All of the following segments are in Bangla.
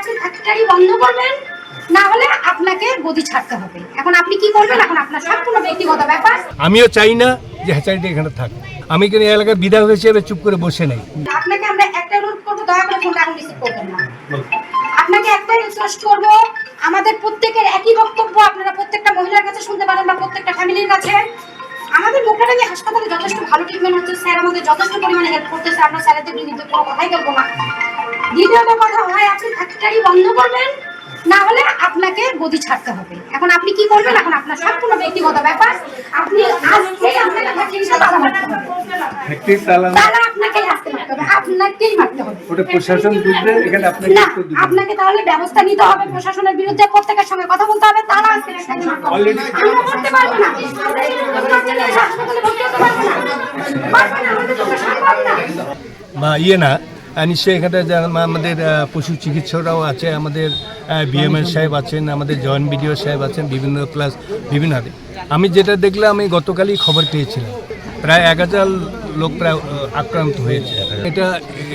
আপনি ফ্যাক্টরি বন্ধ করবেন? না হলে আপনাকে গদি ছাড়তে হবে। এখন আপনি কি করবেন? এখন আপনার সম্পূর্ণ ব্যক্তিগত ব্যাপার। আমিও চাই না যে হ্যাচারিটা এখানে থাক। আমি কিন্তু এলাকার বিধায়ক হিসেবে চুপ করে বসে নেই? আপনাকে আমরা একটা অনুরোধ করব দয়া করে ফোনটা এখন রিসিভ করবেন না। আপনাকে একটাই রিকোয়েস্ট করব আমাদের প্রত্যেকের একই বক্তব্য আপনারা প্রত্যেকটা মহিলার কাছে শুনতে পারেন বা প্রত্যেকটা ফ্যামিলির কাছে। আমাদের মোটামুটি হাসপাতালে যথেষ্ট ভালো ট্রিটমেন্ট হচ্ছে স্যার আমাদের যথেষ্ট পরিমাণে হেল্প করতেছে আমরা স্যারেদের বিরুদ্ধে কোনো কথাই বলব না। দ্বিতীয়ত কথা হয় আপনি ফ্যাক্টরি বন্ধ করবেন না হলে আপনাকে গদি ছাড়তে হবে। এখন আপনি কি করবেন? এখন আপনার সম্পূর্ণ ব্যক্তিগত ব্যাপার। আপনি আপনাকে হবে। তালা আপনাকেই আসতে মারতে হবে আপনাকেই মারতে হবে। ওটা প্রশাসন বুঝবে এখানে আপনাকে তাহলে ব্যবস্থা নিতে হবে প্রশাসনের বিরুদ্ধে প্রত্যেকের সঙ্গে কথা বলতে হবে তারা আজকে ফ্যাক্টরি আমরা করতে পারব না। আমরা এই রকম বাচ্চাদের এসে হাসপাতালে ভর্তি হতে পারব না। পারব না আমাদের সম্ভব না। ইয়ে না নিশ্চয়ই এখানে আমাদের পশু চিকিৎসকরাও আছে আমাদের বিএমএস সাহেব আছেন আমাদের জয়েন্ট বিডিও সাহেব আছেন বিভিন্ন প্লাস বিভিন্ন হাতে আমি যেটা দেখলাম আমি গতকালই খবর পেয়েছিলাম প্রায় এক হাজার লোক প্রায় আক্রান্ত হয়েছে এটা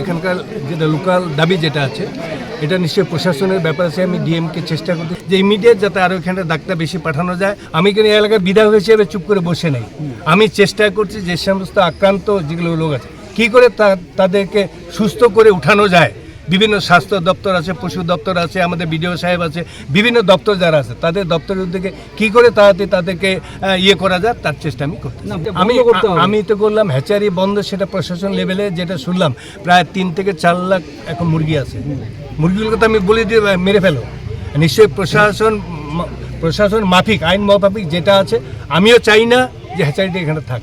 এখানকার যেটা লোকাল দাবি যেটা আছে, এটা নিশ্চয়ই প্রশাসনের ব্যাপার আছে, আমি ডিএমকে চেষ্টা করতে, যে ইমিডিয়েট যাতে আরও এখানে ডাক্তার বেশি পাঠানো যায়, আমি কিন্তু এলাকায় বিধায়ক হিসেবে চুপ করে বসে নেই। আমি চেষ্টা করছি যে সমস্ত আক্রান্ত যেগুলো লোক আছে কি করে তা- তাদেরকে সুস্থ করে উঠানো যায়? বিভিন্ন স্বাস্থ্য দপ্তর আছে পশু দপ্তর আছে আমাদের বিডিও সাহেব আছে বিভিন্ন দপ্তর যারা আছে তাদের দপ্তরের উদ্যোগে কি করে তাড়াতাড়ি তাদেরকে ইয়ে করা যায়? তার চেষ্টা আমি করতে আমি আমি তো করলাম হ্যাচারি বন্ধ সেটা প্রশাসন লেভেলে যেটা শুনলাম প্রায় তিন থেকে চার লাখ এখন মুরগি আছে। মুরগিগুলোকে তো আমি বলে দিয়ে মেরে ফেলো। নিশ্চয়ই প্রশাসন প্রশাসন মাফিক আইন মাফিক যেটা আছে আমিও চাই না যে হ্যাচারিটা এখানে থাক।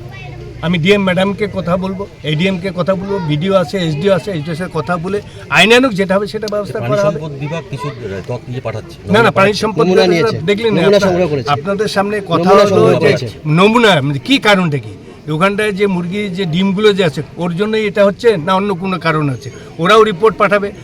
আমি ডিএম ম্যাডামকে কথা বলব এডিএমকে কথা বলব বিডিও আছে এসডিও আছে এইচডিও সাথে কথা বলে আইনানুক যেটা হবে সেটা ব্যবস্থা করা হবে। বিভাগ কিছু পাঠাচ্ছে। না না প্রাণী সম্পদ দেখলেন। আপনাদের সামনে কথা নমুনা হলো যে নমুনা মানে কি কারণটা কি? ওখানটায় যে মুরগির যে ডিমগুলো যে আছে ওর জন্যই এটা হচ্ছে না অন্য কোনো কারণ আছে? ওরাও রিপোর্ট পাঠাবে।